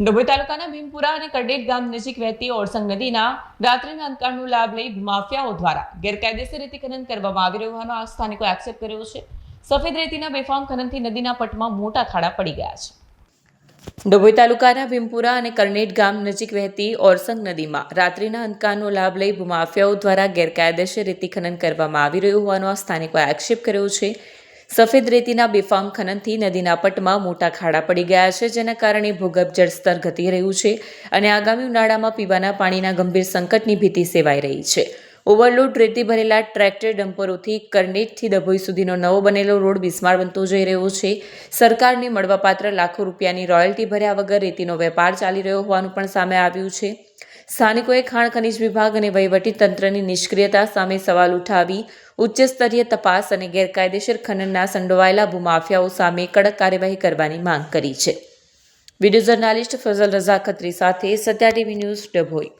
ડભોઈ તાલુકાના ભીમપુરા અને કરડેટ ગામ નજીક વહેતી ઓરસંગ નદીના રાત્રિના અંધકારનો લાભ લઈ માફિયાઓ દ્વારા ગેરકાયદેસર રીતે ખનન કરવામાં આવી રહ્યું હોવાનો આ સ્થાનિકો આક્ષેપ કર્યો છે. સફેદ રેતીના બેફામ ખનનથી નદીના પટમાં મોટા ખાડા પડી ગયા છે. ડભોઈ તાલુકાના ભીમપુરા અને કરનેટ ગામ નજીક વહેતી ઓરસંગ નદીમાં રાત્રિના અંધકારનો લાભ લઈ ભૂમાફિયાઓ દ્વારા ગેરકાયદેસર રીતે ખનન કરવામાં આવી રહ્યું હોવાનો સ્થાનિકોએ આક્ષેપ કર્યો છે. સફેદ રેતીના બેફામ ખનનથી નદીના પટમાં મોટા ખાડા પડી ગયા છે, જેના કારણે ભૂગર્ભ જળસ્તર ઘટી રહ્યું છે અને આગામી ઉનાળામાં પીવાના પાણીના ગંભીર સંકટની ભીતિ સેવાઈ રહી છે. ઓવરલોડ રેતી ભરેલા ટ્રેક્ટર ડમ્પરોથી કરનેટથી ડભોઈ સુધીનો નવો બનેલો રોડ બિસ્માર બનતો જઈ રહ્યો છે. સરકારને મળવાપાત્ર લાખો રૂપિયાની રોયલ્ટી ભર્યા વગર રેતીનો વેપાર ચાલી રહ્યો હોવાનું પણ સામે આવ્યું છે. સ્થાનિકોએ ખાણ ખનિજ વિભાગ અને વહીવટી તંત્રની નિષ્ક્રિયતા સામે સવાલ ઉઠાવી ઉચ્ચ સ્તરીય તપાસ અને ગેરકાયદેસર ખનનના સંડોવાયેલા ભૂમાફિયાઓ સામે કડક કાર્યવાહી કરવાની માંગ કરી છે. વીડિયો જર્નાલિસ્ટ ફઝલ રઝા ખત્રી સાથે સત્યા ટીવી ન્યૂઝ ડભોઈ.